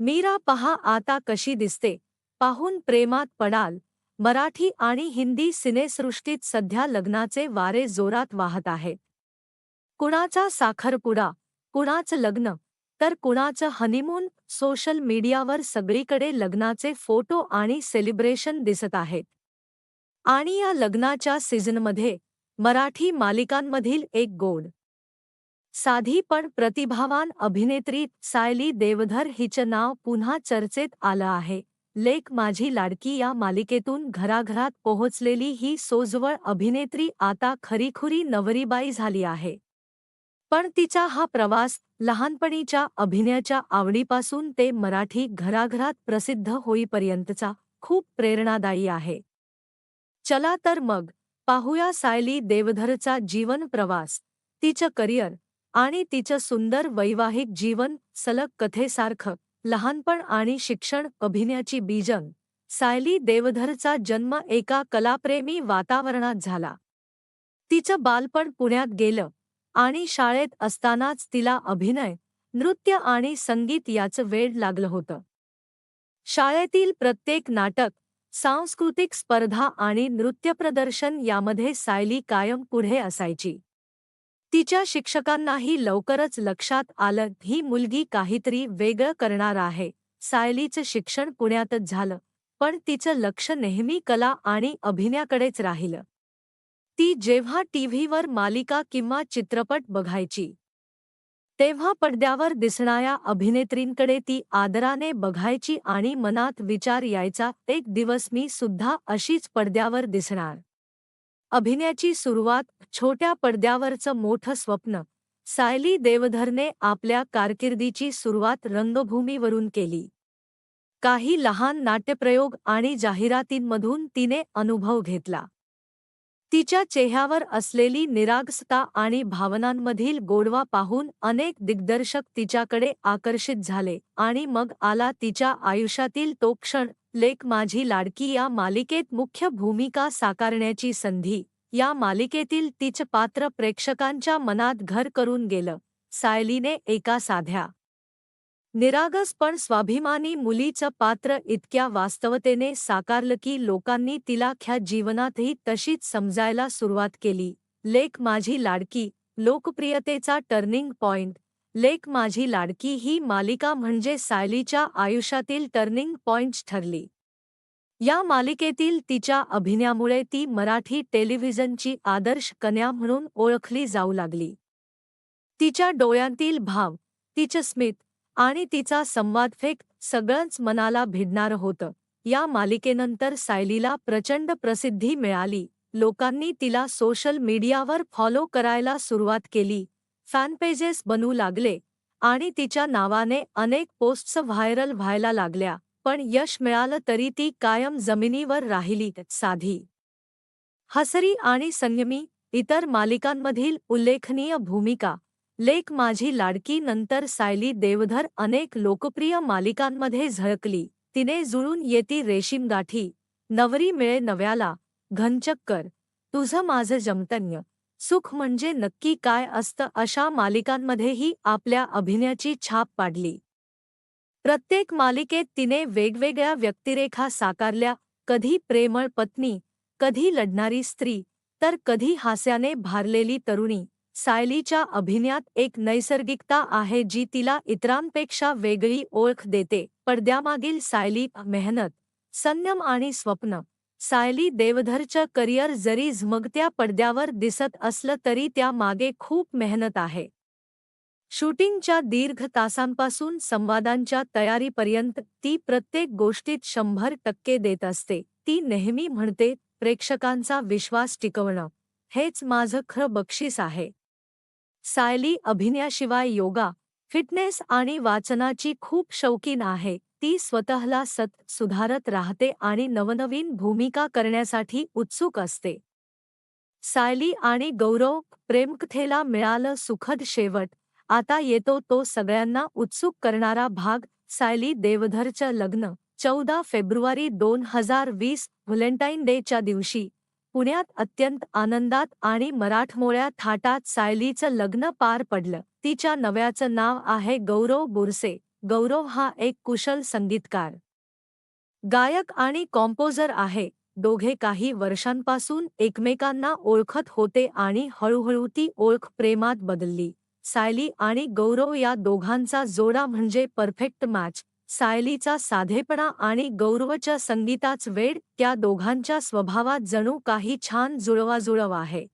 मीरा पहा आता कशी दिसते. पाहून प्रेमात पडाल. मराठी आणि हिंदी सिनेसृष्टीत सध्या लग्नाचे वारे जोरात वाहत आहेत. कुणाचा साखरपुडा कुणाचं लग्न तर कुणाचं हनीमून सोशल मीडियावर सगळीकडे लग्नाचे फोटो आणि सेलिब्रेशन दिसत आहेत. आणि या लग्नाच्या सीझनमध्ये मराठी मालिकांमधील एक गोड साधी पण प्रतिभावान अभिनेत्री सायली देवधर हिचं नाव पुन्हा चर्चेत आलं आहे. लेक माझी लाडकी या मालिकेतून घराघरात पोहोचलेली ही सोजवळ अभिनेत्री आता खरीखुरी नवरीबाई झाली आहे. पण तिचा हा प्रवास लहानपणीच्या अभिनयाच्या आवडीपासून ते मराठी घराघरात प्रसिद्ध होईपर्यंतचा खूप प्रेरणादायी आहे. चला तर मग पाहूया सायली देवधरचा जीवन प्रवास तिचं करिअर आणि तिचं सुंदर वैवाहिक जीवन सलग कथेसारखं. लहानपण आणि शिक्षण अभिनयाची बीजन सायली देवधरचा जन्म एका कलाप्रेमी वातावरणात झाला. तिचं बालपण पुण्यात गेलं आणि शाळेत असतानाच तिला अभिनय नृत्य आणि संगीत याचं वेड लागलं होतं. शाळेतील प्रत्येक नाटक सांस्कृतिक स्पर्धा आणि नृत्यप्रदर्शन यामध्ये सायली कायम पुढे असायची. तिच्या शिक्षकांनाही लवकरच लक्षात आलं ही मुलगी काहीतरी वेगळं करणार आहे. सायलीचं शिक्षण पुण्यातच झालं. पण तिचं लक्ष नेहमी कला आणि अभिनयाकडेच राहिलं. ती जेव्हा टीव्हीवर मालिका किंवा चित्रपट बघायची तेव्हा पडद्यावर दिसणाऱ्या अभिनेत्रींकडे ती आदराने बघायची आणि मनात विचार यायचा एक दिवस मी सुद्धा अशीच पडद्यावर दिसणार. अभिनयाची सुरुवात छोट्या पडद्यावरचं मोठं स्वप्न. सायली देवधरने आपल्या कारकिर्दीची सुरुवात रंगभूमीवरून केली. काही लहान नाट्यप्रयोग आणि जाहिरातींमधून तिने अनुभव घेतला. तिच्या चेहऱ्यावर असलेली निरागसता आणि भावनांमधील गोडवा पाहून अनेक दिग्दर्शक तिच्याकडे आकर्षित झाले आणि मग आला तिच्या आयुष्यातील तो क्षण लेक माझी लाडकी या मालिकेत मुख्य भूमिका साकारण्याची संधी. या मालिकेतील तिचं पात्र प्रेक्षकांच्या मनात घर करून गेलं. सायलीने एका साध्या निरागस पण स्वाभिमानी मुलीचं पात्र इतक्या वास्तवतेने साकारलं की लोकांनी तिला ख्या जीवनातही तशीच समजायला सुरुवात केली. लेक माझी लाडकी लोकप्रियतेचा टर्निंग पॉइंट. लेक माझी लाडकी ही मालिका म्हणजे सायलीच्या आयुष्यातील टर्निंग पॉइंट्स ठरली. या मालिकेतील तिच्या अभिनयामुळे ती मराठी टेलिव्हिजनची आदर्श कन्या म्हणून ओळखली जाऊ लागली. तिच्या डोळ्यांतील भाव तिचं स्मित आणि तिचा संवादफेक सगळंच मनाला भिडणारं होतं. या मालिकेनंतर सायलीला प्रचंड प्रसिद्धी मिळाली. लोकांनी तिला सोशल मीडियावर फॉलो करायला सुरुवात केली. फॅनपेजेस बनू लागले आणि तिच्या नावाने अनेक पोस्ट्स व्हायरल व्हायला लागल्या पण यश मिळालं तरी ती कायम जमिनीवर राहिली साधी. हसरी आणि संयमी इतर मालिकांमधील उल्लेखनीय भूमिका लेख माझी लाडकी नंतर सायली देवधर अनेक लोकप्रिय मालिकांमध्ये झळकली तिने जुळून येती रेशीम गाठी नवरी मिळे नव्याला घनचक्कर तुझं माझं जमतन्य. सुख म्हणजे नक्की काय असतं अशा मालिकांमध्येही आपल्या अभिनयाची छाप पाडली. प्रत्येक मालिकेत तिने वेगवेगळ्या व्यक्तिरेखा साकारल्या कधी प्रेमळ पत्नी कधी लढणारी स्त्री तर कधी हास्याने भारलेली तरुणी. सायलीच्या अभिनयात एक नैसर्गिकता आहे जी तिला इतरांपेक्षा वेगळी ओळख देते. पडद्यामागील सायली मेहनत संयम आणि स्वप्न सायली देवधरचं करिअर जरी झमगत्या पडद्यावर दिसत असलं तरी त्या मागे खूप मेहनत आहे. शूटिंगच्या दीर्घ तासांपासून संवादांच्या तयारीपर्यंत ती प्रत्येक गोष्टीत शंभर टक्के देत असते. ती नेहमी म्हणते प्रेक्षकांचा विश्वास टिकवणं हेच माझं खरं बक्षीस आहे. सायली अभिनयाशिवाय योगा फिटनेस आणि वाचनाची खूप शौकीन आहे. ती स्वतःला सत सुधारत राहते आणि नवनवीन भूमिका करण्यासाठी उत्सुक असते. सायली आणि गौरव प्रेमकथेला मिळालं सुखद शेवट. आता येतो तो सगळ्यांना उत्सुक करणारा भाग सायली देवधरचं लग्न चौदा फेब्रुवारी दोन हजार वीस व्हलेंटाईन डेच्या दिवशी. पुण्यात अत्यंत आनंदात आणि मराठमोळ्या थाटात सायलीचं लग्न पार पडलं. तिच्या नव्याचं नाव आहे गौरव बुरसे. गौरव हा एक कुशल संगीतकार. गायक आणि कॉम्पोजर आहे. दोघे काही वर्षांपासून एकमेकांना ओळखत होते आणि हळूहळू ती ओळख प्रेमात बदलली. सायली आणि गौरव या दोघांचा जोडा म्हणजे परफेक्ट मॅच. सायलीचा साधेपणा आणि गौरवच्या संगीताच वेळ त्या दोघांच्या स्वभावात जणू काही छान जुळवाजुळव आहे.